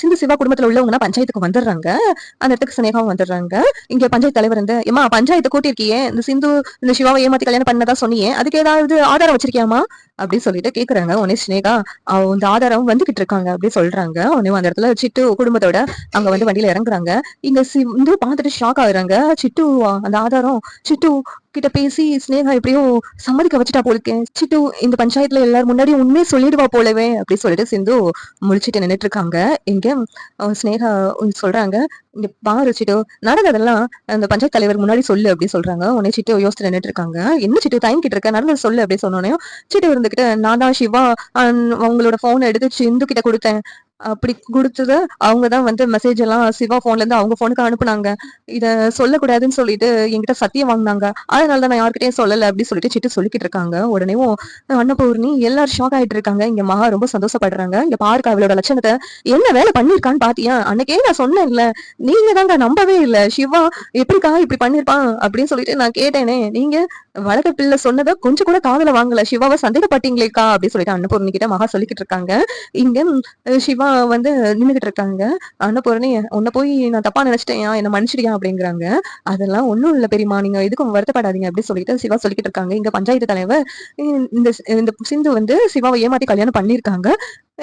சிந்து சிவா குடும்பத்துல உள்ளவங்க பஞ்சாயத்துக்கு வந்துடுறாங்க. அந்த இடத்துக்கு சினேகாவும் வந்துடுறாங்க. இங்க பஞ்சாயத்து தலைவர் வந்து ஏமா பஞ்சாயத்து கூட்டியிருக்கியே? இந்த சிந்து இந்த சிவாவை ஏமாத்தி கல்யாணம் பண்ணதா சொன்னியே? அதுக்கு ஏதாவது ஆதாரம் வச்சிருக்கியாமா அப்படின்னு சொல்லிட்டு கேக்குறாங்க. உனே சினேகா இந்த ஆதாரம் வந்துகிட்டு இருக்காங்க அப்படின்னு சொல்றாங்க. உனே அந்த இடத்துல சிட்டு குடும்பத்தோட அங்க வந்து வண்டியில இறங்குறாங்க. இங்க சிந்து பார்த்துட்டு ஷாக் ஆகுறாங்க. சிட்டு அந்த ஆதாரம் சிட்டு கிட்ட பேசி ஸ்னேகா எப்படியும் சம்மதிக்க வச்சுட்டா போலிருக்கேன் சிட்டு இந்த பஞ்சாயத்துல எல்லாரும் முன்னாடி உண்மையை சொல்லிடுவா போலவே அப்படின்னு சொல்லிட்டு சிந்து முழிச்சிட்டு நின்றுட்டு இருக்காங்க. இங்க ஸ்னேகா சொல்றாங்க இங்க பாரு சிட்டு நடந்ததெல்லாம் அந்த பஞ்சாயத்து தலைவர் முன்னாடி சொல்லு அப்படி சொல்றாங்க. உடனே சிட்டு யோசிச்சு நின்றுட்டு இருக்காங்க. என்ன சிட்டு டைம் கிட்ட இருக்க? நடந்தது சொல்லு அப்படின்னு சொன்னோன்னே சிட்டு இருந்துகிட்ட நான் தான் சிவா அஹ் அவங்களோட போனை எடுத்து சிந்து கிட்ட கொடுத்தேன். அப்படி கொடுத்தது அவங்க தான் வந்து மெசேஜ் எல்லாம் சிவா போன்ல இருந்து அவங்க போனுக்கு அனுப்புனாங்க. இத சொல்லக்கூடாதுன்னு சொல்லிட்டு என்கிட்ட சத்தியம் வாங்கினாங்க. அதனால தான் நான் யார்கிட்டயும் சொல்லல அப்படின்னு சொல்லிட்டு சிட்டு சொல்லிக்கிட்டு இருக்காங்க. உடனேவும் அன்னபூர்ணி எல்லாரும் ஷாக் ஆயிட்டு இருக்காங்க. இங்க மகா ரொம்ப சந்தோஷப்படுறாங்க. இங்க பாருக்க அவளோட லட்சணத்தை. என்ன வேலை பண்ணிருக்கான்னு பாத்தியா? அன்னைக்கே நான் சொன்னேன்ல. நீங்க தாங்க நம்பவே இல்ல. சிவா எப்படிக்கா இப்படி பண்ணிருப்பான் அப்படின்னு சொல்லிட்டு நான் கேட்டேனே. நீங்க வழக்க பிள்ளை சொன்னதை கொஞ்சம் கூட காதல வாங்கல. சிவாவை சந்தேகப்பட்டீங்களேக்கா அப்படின்னு சொல்லிட்டு அன்னபூர்ணி கிட்ட மகா சொல்லிக்கிட்டு இருக்காங்க. இங்க சிவா வந்து நின்னுகிட்டு இருக்காங்க அன்னபூர்ணி உன்னை போய் நான் தப்பா நினைச்சிட்டேன் என்ன மன்னிச்சிடியா அப்படிங்கிறாங்க. அதெல்லாம் ஒண்ணும் இல்ல பெரியமா நீங்க எதுக்கும் வருத்தப்படாதீங்க அப்படின்னு சொல்லிட்டு சிவா சொல்லிக்கிட்டு இருக்காங்க இங்க பஞ்சாயத்து தலைவர் இந்த- இந்த சிந்து வந்து சிவாவை ஏமாத்தி கல்யாணம் பண்ணிருக்காங்க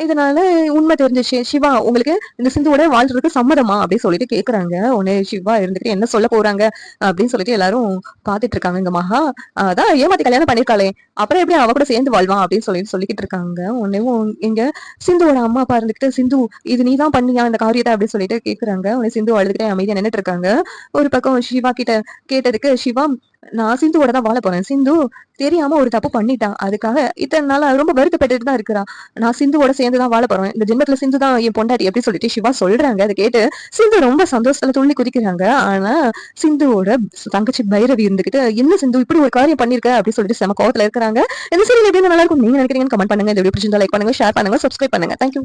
இதனால உண்மை தெரிஞ்சிச்சு. சிவா உங்களுக்கு இந்த சிந்துவோட வாழ்றதுக்கு சம்மதமா? அப்படின்னு சொல்லிட்டு கேக்குறாங்க. உடனே சிவா இருந்துட்டு என்ன சொல்ல போறாங்க? அப்படின்னு சொல்லிட்டு எல்லாரும் பாத்துட்டு இருக்காங்க. இங்க மகா அதான் ஏமாத்தி கல்யாணம் பண்ணிருக்காளே. அப்புறம் எப்படி அவ கூட சேர்ந்து வாழ்வான் அப்படின்னு சொல்லிட்டு சொல்லிக்கிட்டு இருக்காங்க. உடனே இங்க சிந்துவோட அம்மா அப்பா இருந்துகிட்டு சிந்து இது நீ தான் பண்ணியா இந்த காரியத்தை? அப்படின்னு சொல்லிட்டு கேக்குறாங்க. உடனே சிந்து அழுதுகிட்டே அமைதியா நின்றுட்டு இருக்காங்க. ஒரு பக்கம் சிவா கிட்ட கேட்டதுக்கு சிவா நான் சிந்துவோட தான் வாழ போறேன். சிந்து தெரியாம ஒரு தப்பு பண்ணிட்டான். அதுக்காக இத்தனை நாள் ரொம்ப வருத்தப்பட்டுட்டு தான் இருக்கிறா நான் சிந்துவோட சேர்ந்து தான் வாழ போறேன். இந்த ஜென்மத்துல சிந்து தான் என் பொண்டாட்டி எப்படி சொல்லிட்டு சிவா சொல்றாங்க அதை கேட்டு சிந்து ரொம்ப சந்தோஷத்துல துள்ளி குதிக்கிறாங்க. ஆனா சிந்துவோட தங்கச்சி பைரவி இருந்துகிட்டு என்ன சிந்து இப்படி ஒரு காரியம் பண்ணிருக்க? அப்படின்னு சொல்லிட்டு செம கோவத்துல இருக்கிறாங்க. இந்த சீரியல் எப்படி நல்லா இருக்கும்? நீங்க நினைக்கிறீங்கன்னு கமெண்ட் பண்ணுங்க. இந்த வீடியோ பிடிச்சிருந்தா லைக் பண்ணுங்க ஷேர் பண்ணுங்க சப்ஸ்கிரைப் பண்ணுங்க. தேங்க்யூ